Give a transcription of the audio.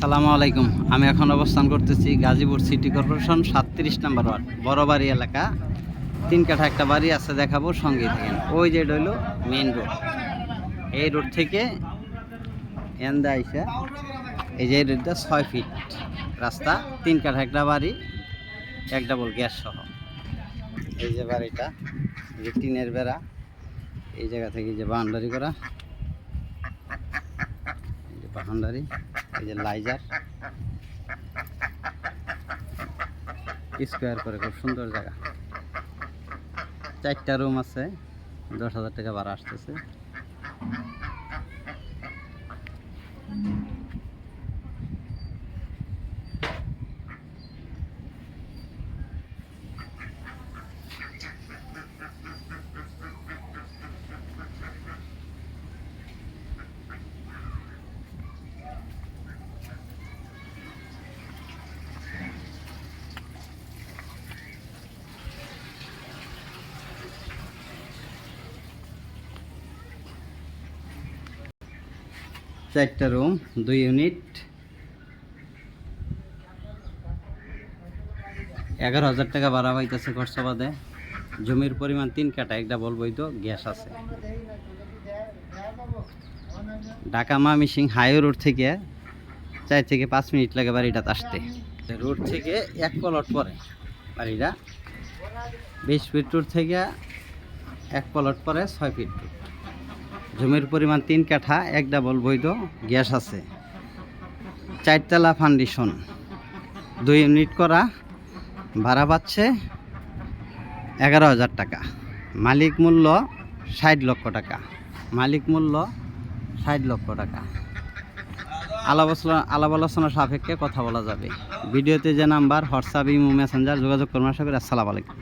সালামু আলাইকুম। আমি এখন অবস্থান করতেছি গাজীপুর সিটি কর্পোরেশন, সাতত্রিশ নম্বর ওয়ার্ড বড় বাড়ি এলাকা। তিন কাঠা একটা বাড়ি আছে, দেখাবো সঙ্গে থাকেন। ওই যে হইল মেন রোড এই রোড থেকে এন্দা আইসা, এই যে রোডটা ছয় ফিট রাস্তা, তিন কাঠা একটা বাড়ি, এক ডাবল গ্যাস সহ। এই যে বাড়িটা যে টিনের বেড়া, এই জায়গা থেকে যে বাউন্ডারি করা। এই যে বাউন্ডারি। যে লাইজার স্কোয়ার করে, খুব সুন্দর জায়গা। চারটা রুম আছে, দশ হাজার টাকা ভাড়া আসতেছে। চারটা রুম দুই ইউনিট এগারো হাজার টাকা ভাড়া পাইতেছে খরচা বাদে জমির পরিমাণ তিন কাটা একটা বলবই তো গ্যাস আছে। ঢাকা মামিসিং হাইওয়ে রোড থেকে চার থেকে পাঁচ মিনিট লাগে বাড়িটা আসতে। রোড থেকে এক পলট পরে। বাড়িটা বিশ ফিট রোড থেকে এক পলট পরে ছয় ফিট রোড জমির পরিমাণ তিন কাঠা, এক ডাবল বৈধ, গ্যাস আছে। চারতলা ফাউন্ডেশন। দুই ইউনিট করা, ভাড়া পাচ্ছে এগারো হাজার টাকা। মালিক মূল্য ষাট লক্ষ টাকা। মালিক মূল্য ষাট লক্ষ টাকা। আলাপ আলাপ আলোচনা সাপেক্ষে কথা বলা যাবে। ভিডিওতে যে নাম্বার, হোয়াটসঅ্যাপ, ইমো, মেসেঞ্জার যোগাযোগ করুন। আশা করি আসসালামু আলাইকুম।